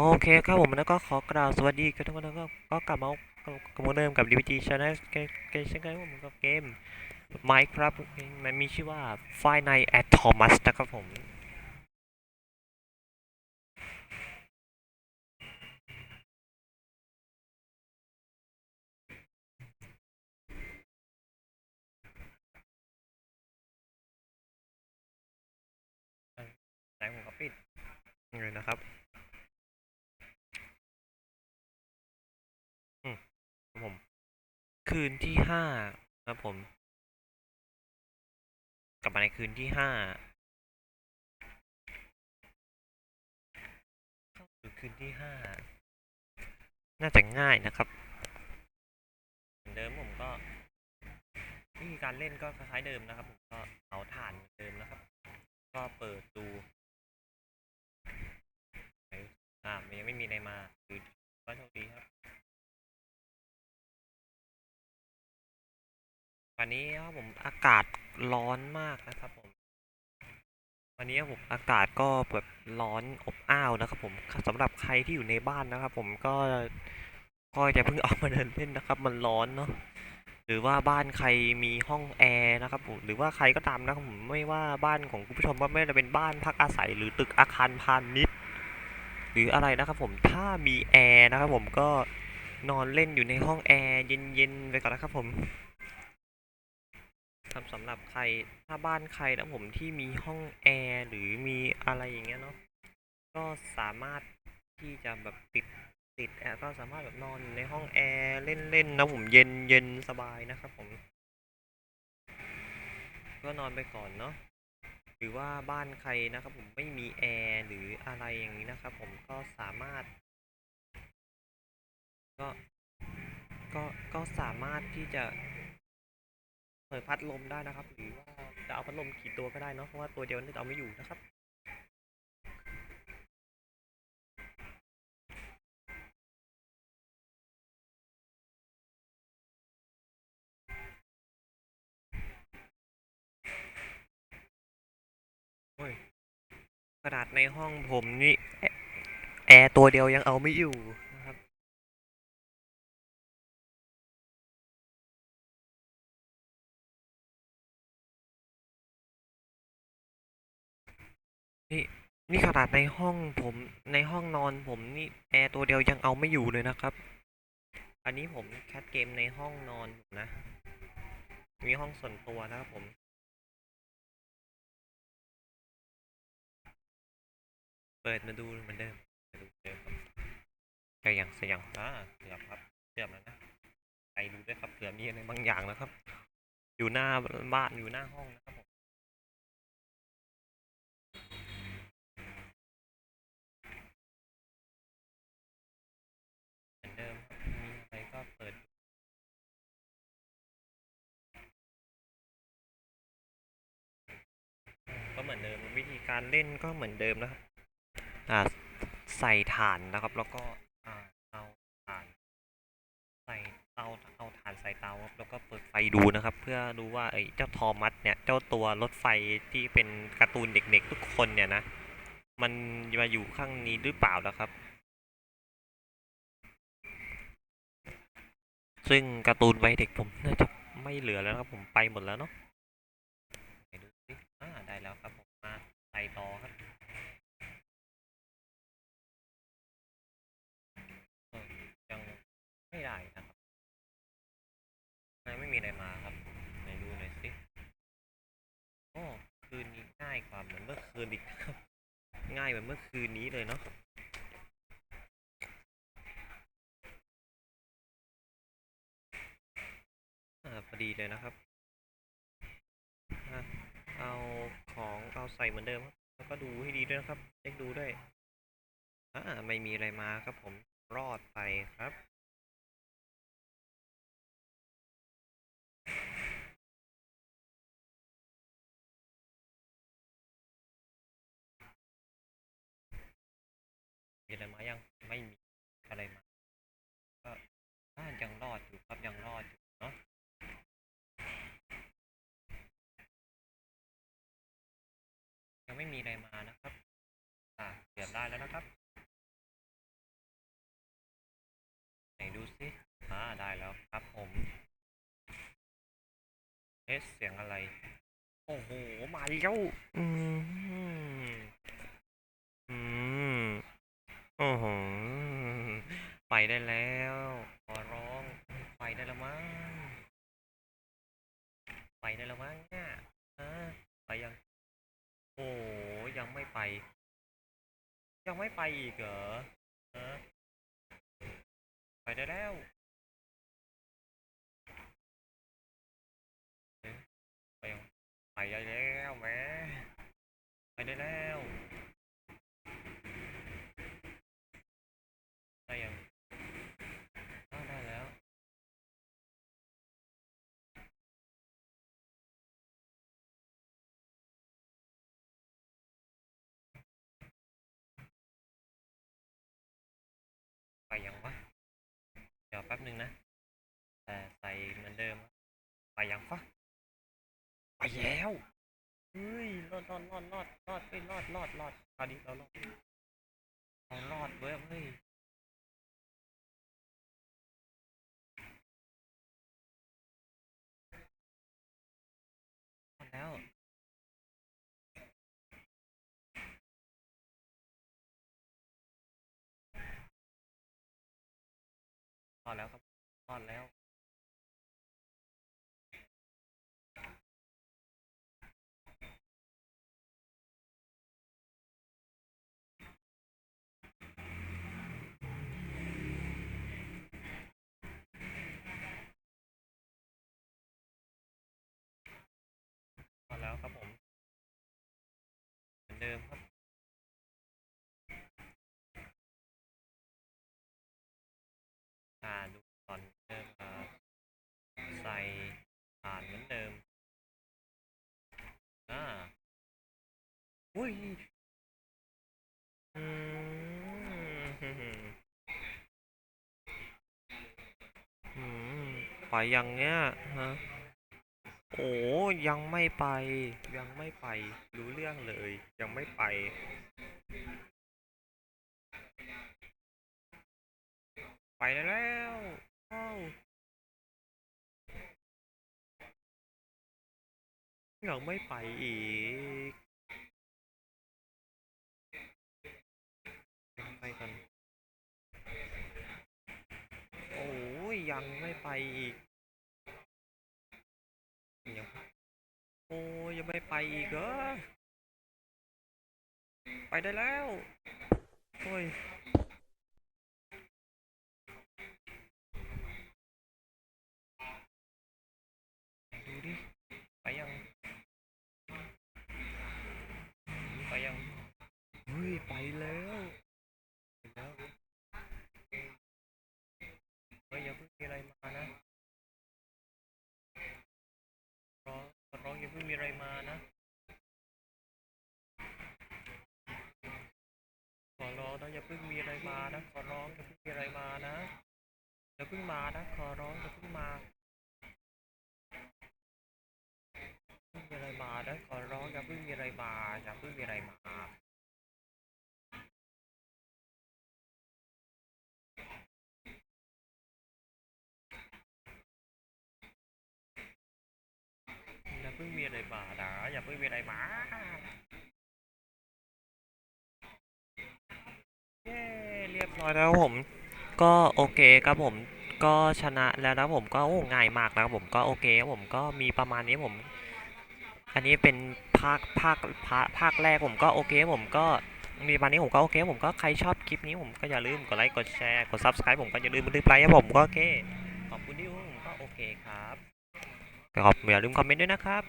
โอเคครับผมแล้วก็ขอกล่าวสวัสดีกันทุกคนแล้วก็ก็กลับมากับเหมือนเดิมกับ DVG Channel เกมเกมเช่นเคยผมกับเกม Minecraft มันมีชื่อว่า f i Nights at Thomas นะครับผมไหนผมก็ปิดเลยนะครับ ผม คืนที่ห้าครับผม กลับมาในคืนที่ห้าสู่คืนที่ห้าน่าจะง่ายนะครับเหมือนเดิมผมก็วิธีการเล่นก็คล้ายๆเดิมนะครับ ผมก็เอาถ่านเหมือนเดิมนะครับ ก็เปิดดูอ่ามันยังไม่มีอะไรมาคือก็โชคดี วันนี้ครับผมอากาศร้อนมากนะครับผม วันนี้ครับผมอากาศก็แบบร้อนอบอ้าวนะครับ ผมสำหรับใครที่อยู่ในบ้านนะครับ ผมก็ก็จะเพิ่งออกมาเดินเล่นนะครับ มันร้อนเนาะหรือว่าบ้านใครมีห้องแอร์นะครับผมหรือว่าใครก็ตามนะครับผมไม่ว่าบ้านของคุณผู้ชมว่าไม่จะเป็นบ้านพักอาศัย หรือตึกอาคารพาณิชย์หรืออะไรนะครับ ผมถ้ามีแอร์นะครับ ผมก็นอนเล่นอยู่ในห้องแอร์เย็นๆไปก่อนนะครับผม สำหรับใครถ้าบ้านใครนะผมที่มีห้องแอร์หรือมีอะไรอย่างเงี้ยเนาะก็สามารถที่จะแบบติดติดแอร์ก็สามารถแบบนอนในห้องแอร์เล่นๆนะผมเย็นเย็นสบายนะครับผม ก็นอนไปก่อนเนาะหรือว่าบ้านใครนะครับผมไม่มีแอร์หรืออะไรอย่างนี้นะครับผมก็สามารถ ก็ก็ก็สามารถที่จะ เปิดพัดลมได้นะครับ หรือว่าจะเอาพัดลมกี่ตัวก็ได้เนาะเพราะว่าตัวเดียวน่เอาไม่อยู่นะครับโอ้ยขนาดในห้องผมนี่แอร์ตัวเดียวยังเอาไม่อยู่ นี่นี่ขนาดในห้องผมในห้องนอนผมนี่แอร์ตัวเดียวยังเอาไม่อยู่เลยนะครับ อันนี้ผมแคสเกมในห้องนอนนะ มีห้องส่วนตัวนะครับผมเปิดมาดูเหมือนเดิมดูเดิมครับใครยังเสียงอ่าเกือบครับเกือบแล้วนะใครดูด้วยครับเผื่อมีอะไรบางอย่างนะครับ อยู่หน้าบ้านอยู่หน้าห้องนะครับผม การเล่นก็เหมือนเดิมนะครับอ่าใส่ถ่านนะครับ แล้วก็อ่าเอาถ่านใส่เตาเอาถ่านใส่เตาครับแล้วก็เปิดไฟดูนะครับ เพื่อดูว่าไอ้เจ้าทอมัสเนี่ยเจ้าตัวรถไฟที่เป็นการ์ตูนเด็กๆทุกคนเนี่ยนะมันมาอยู่ข้างนี้หรือเปล่านะครับซึ่งการ์ตูนไวัยเด็กผมน่าจะไม่เหลือแล้วครับผมไปหมดแล้วเนาะไหนดูสิอ่าได้แล้วครับผมมาใส่ต่อครับเออยังไม่ได้นะครับยังไม่มีอะไรมาครับไหนดูหน่อยสิโอ้คืนนี้ ง่ายกว่าเหมือนเมื่อคืนอีกครับง่ายเหมือนเมื่อคืนนี้เลยเนาะอ่าพอดีเลยนะครับอะเอาของเอาใส่เหมือนเดิมครับ แล้วก็ดูให้ดีด้วยนะครับ เช็คดูด้วย อ่า ไม่มีอะไรมาครับผม รอดไปครับ ยังไม่มีอะไรมา ก็บ้านยังรอดอยู่ครับยังรอดอยู่เนาะยังไม่มีอะไรมานะครับ อ่าเกือบได้แล้วนะครับ ไหนดูสิอ่าได้แล้วครับผมเอ๊เสียงอะไร โอ้โห มาแล้วอืม ไปได้แล้วขอร้อง ไปได้แล้วมั้ง ไปได้แล้วมั้งเนี่ยฮะไปยัง โอ้ยังไม่ไป ยังไม่ไปอีกเหรอฮะไปได้แล้วเอ๊ะไปยังไปได้แล้วแหมไปได้แล้ว ยังวะเดี๋ยวแป๊บหนึ่งนะ แต่ใส่เหมือนเดิม ไปยังฟะไปแล้วเฮ้ยรอดรอดรอดรอดรอดไปรอดรอดรอดตอนนี้เรารอดเรารอดเว้ยเฮ้ยรอดแล้ว อดแล้วครับรอดแล้ว อุ้ยไปอย่างเงี้ยฮะโอ้ยังไม่ไป ยังไม่ไป รู้เรื่องเลย ยังไม่ไปไปแล้วว้าวยังไม่ไปอีกยังไปกัน โอ้ ยังไม่ไปอีกยังโอ้ยยังไม่ไปอีกเหรอไปได้แล้วโอ้ยดูดิไปยังไปยังเฮ้ยไปแล้วไปแล้วเฮ้ยอย่าเพิ่งมีอะไรมานะ ร้องขอร้องอย่าเพิ่ง มีอะไรมานะ ขอร้องนะอย่าเพิ่งมีอะไรมานะ ขอร้องอย่าเพิ่งมีอะไรมานะอย่าเพิ่งมานะ ขอร้องอย่าเพิ่งมาอย่มีอะไรมานะขอร้องอย่าเพิ่งมีอะไรมาอย่าเพิ่งมีอะไรมา เพิ่งมีอะไรมานะอย่าเพิ่งมีอะไรมาเย้เรียบร้อยแล้วผม ก็โอเคครับผมก็ชนะแล้วนะผมก็โอ้ง่ายมากนะครับผมก็โอเคผมก็มีประมาณนี้ผม อันนี้เป็นภาคภาคภาคภาคแรกผมก็โอเคผมก็มีประมาณนี้ผมก็โอเคผมก็ใครชอบคลิปนี้ผมก็อย่าลืมกดไลค์กดแชร์กด subscribe ผมก็อย่าลืมบันทึกไลค์ให้ผมก็โอเคขอบคุณที่ผมก็โอเคครับ ขอบอย่าลืมคอมเมนต์ด้วยนะครับ